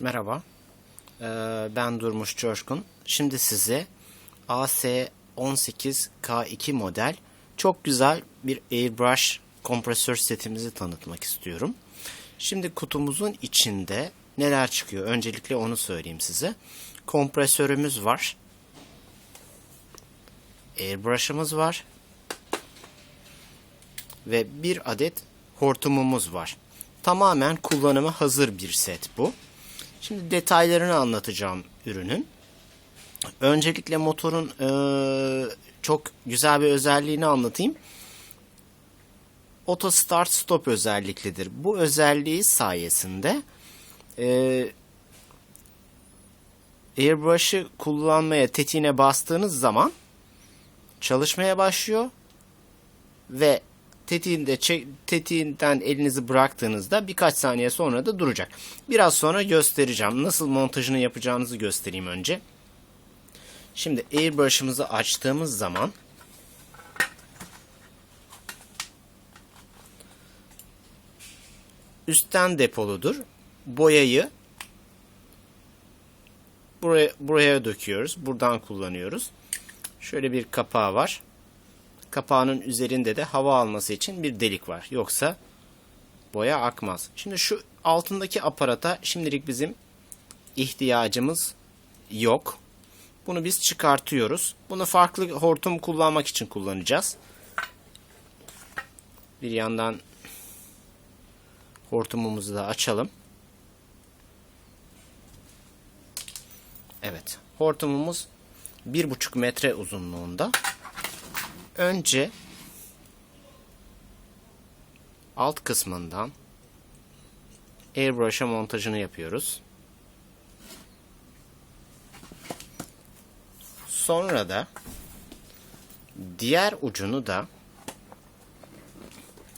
Merhaba, Ee, ben Durmuş Coşkun. Şimdi size AS18K2 model çok güzel bir airbrush kompresör setimizi tanıtmak istiyorum. Şimdi kutumuzun içinde neler çıkıyor? Öncelikle onu söyleyeyim size. Kompresörümüz var. Airbrush'ımız var. Ve bir adet hortumumuz var. Tamamen kullanıma hazır bir set bu. Şimdi detaylarını anlatacağım ürünün. Öncelikle motorun eee, çok güzel bir özelliğini anlatayım. Auto Start Stop özelliklidir. Bu özelliği sayesinde eee Airbrush'ı kullanmaya tetiğine bastığınız zaman çalışmaya başlıyor ve tetiğinde çek- tetiğinden elinizi bıraktığınızda birkaç saniye sonra da duracak. Biraz sonra göstereceğim. Nasıl montajını yapacağınızı göstereyim önce. Şimdi airbrush'ımızı açtığımız zaman üstten depoludur. Boyayı buraya buraya döküyoruz. Buradan kullanıyoruz. Şöyle bir kapağı var. Kapağının üzerinde de hava alması için bir delik var. Yoksa boya akmaz. Şimdi şu altındaki aparata şimdilik bizim ihtiyacımız yok. Bunu biz çıkartıyoruz. Bunu farklı hortum kullanmak için kullanacağız. Bir yandan hortumumuzu da açalım. Evet. Hortumumuz 1,5 metre uzunluğunda. Önce alt kısmından airbrush'a montajını yapıyoruz. Sonra da diğer ucunu da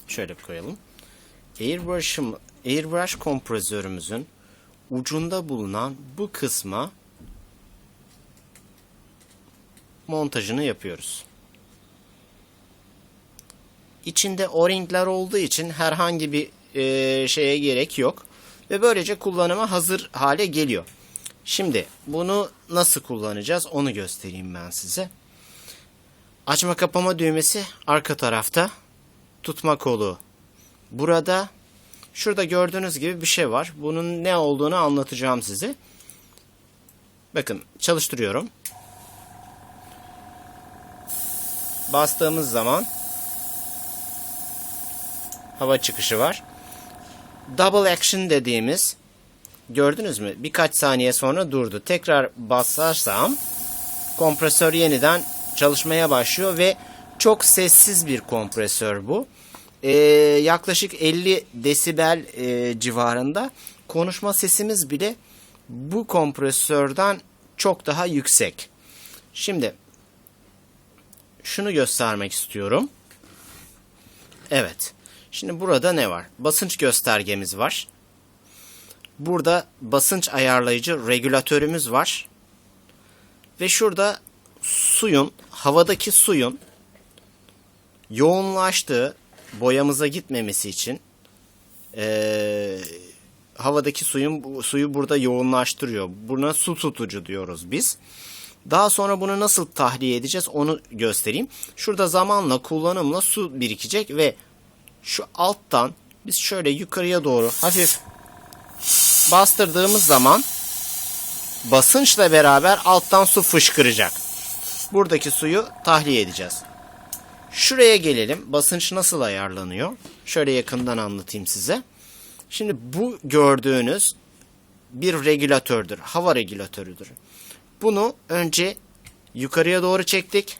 şöyle koyalım. Airbrush'ım airbrush kompresörümüzün ucunda bulunan bu kısma montajını yapıyoruz. İçinde o-ringler olduğu için herhangi bir e, şeye gerek yok. Ve böylece kullanıma hazır hale geliyor. Şimdi bunu nasıl kullanacağız onu göstereyim ben size. Açma kapama düğmesi arka tarafta. Tutma kolu burada. Şurada gördüğünüz gibi bir şey var. Bunun ne olduğunu anlatacağım size. Bakın çalıştırıyorum. Bastığımız zaman hava çıkışı var. Double action dediğimiz gördünüz mü? Birkaç saniye sonra durdu. Tekrar basarsam kompresör yeniden çalışmaya başlıyor ve çok sessiz bir kompresör bu. Ee, yaklaşık 50 desibel e, civarında konuşma sesimiz bile bu kompresörden çok daha yüksek. Şimdi şunu göstermek istiyorum. Evet. Şimdi burada ne var? Basınç göstergemiz var. Burada basınç ayarlayıcı regülatörümüz var. Ve şurada suyun, havadaki suyun yoğunlaştığı boyamıza gitmemesi için eee, havadaki suyun suyu burada yoğunlaştırıyor. Buna su tutucu diyoruz biz. Daha sonra bunu nasıl tahliye edeceğiz onu göstereyim. Şurada zamanla kullanımla su birikecek ve şu alttan biz şöyle yukarıya doğru hafif bastırdığımız zaman basınçla beraber alttan su fışkıracak. Buradaki suyu tahliye edeceğiz. Şuraya gelelim. Basınç nasıl ayarlanıyor? Şöyle yakından anlatayım size. Şimdi bu gördüğünüz bir regülatördür. Hava regülatörüdür. Bunu önce yukarıya doğru çektik.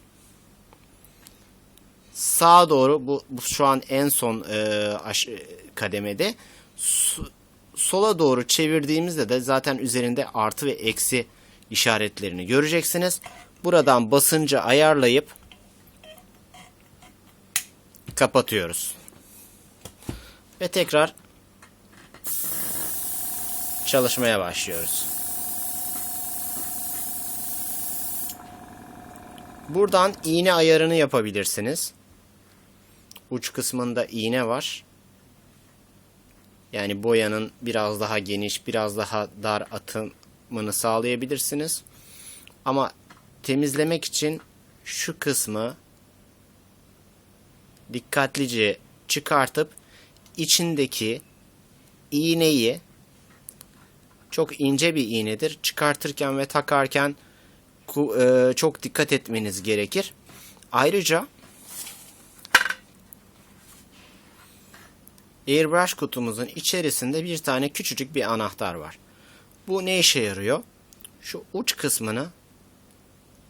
Sağa doğru bu, bu şu an en son e, aş, kademede. Su- sola doğru çevirdiğimizde de zaten üzerinde artı ve eksi işaretlerini göreceksiniz. Buradan basıncı ayarlayıp kapatıyoruz. Ve tekrar çalışmaya başlıyoruz. Buradan iğne ayarını yapabilirsiniz. Uç kısmında iğne var. Yani boyanın biraz daha geniş, biraz daha dar atımını sağlayabilirsiniz. Ama temizlemek için şu kısmı dikkatlice çıkartıp içindeki iğneyi çok ince bir iğnedir. Çıkartırken ve takarken e, çok dikkat etmeniz gerekir. Ayrıca airbrush kutumuzun içerisinde bir tane küçücük bir anahtar var. Bu ne işe yarıyor? Şu uç kısmını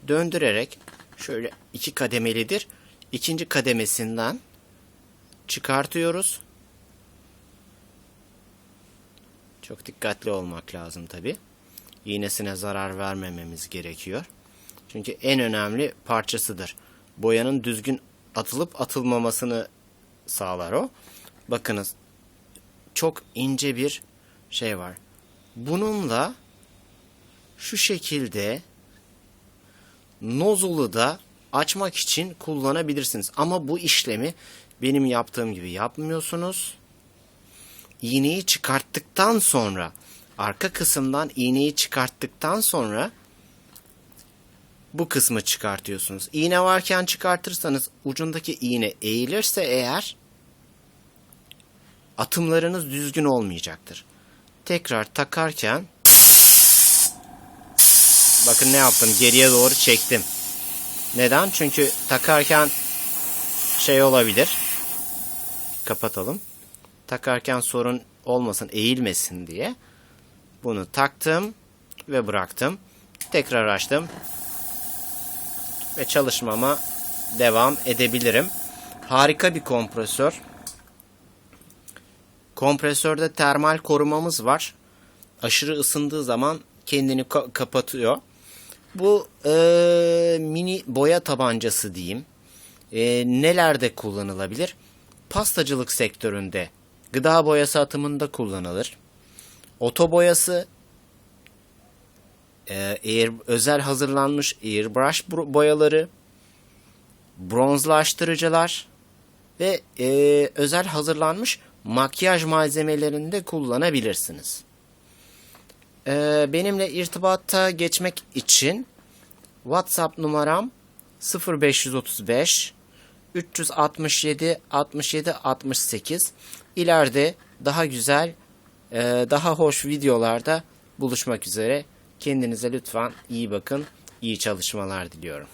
döndürerek şöyle iki kademelidir. İkinci kademesinden çıkartıyoruz. Çok dikkatli olmak lazım tabi. İğnesine zarar vermememiz gerekiyor. Çünkü en önemli parçasıdır. Boyanın düzgün atılıp atılmamasını sağlar o. Bakınız çok ince bir şey var. Bununla şu şekilde nozulu da açmak için kullanabilirsiniz. Ama bu işlemi benim yaptığım gibi yapmıyorsunuz. İğneyi çıkarttıktan sonra arka kısımdan iğneyi çıkarttıktan sonra bu kısmı çıkartıyorsunuz. İğne varken çıkartırsanız ucundaki iğne eğilirse eğer atımlarınız düzgün olmayacaktır. Tekrar takarken bakın ne yaptım geriye doğru çektim. Neden? Çünkü takarken şey olabilir. Kapatalım. Takarken sorun olmasın, eğilmesin diye. Bunu taktım ve bıraktım. Tekrar açtım. Ve çalışmama devam edebilirim. Harika bir kompresör. Kompresörde termal korumamız var. Aşırı ısındığı zaman kendini ka- kapatıyor. Bu e, mini boya tabancası diyeyim. E, nelerde kullanılabilir? Pastacılık sektöründe, gıda boyası atımında kullanılır. Oto boyası, e, air, özel hazırlanmış airbrush boyaları, bronzlaştırıcılar ve e, özel hazırlanmış makyaj malzemelerinde kullanabilirsiniz. Ee, benimle irtibata geçmek için WhatsApp numaram 0535 367 67 68 ileride daha güzel e, daha hoş videolarda buluşmak üzere kendinize lütfen iyi bakın iyi çalışmalar diliyorum.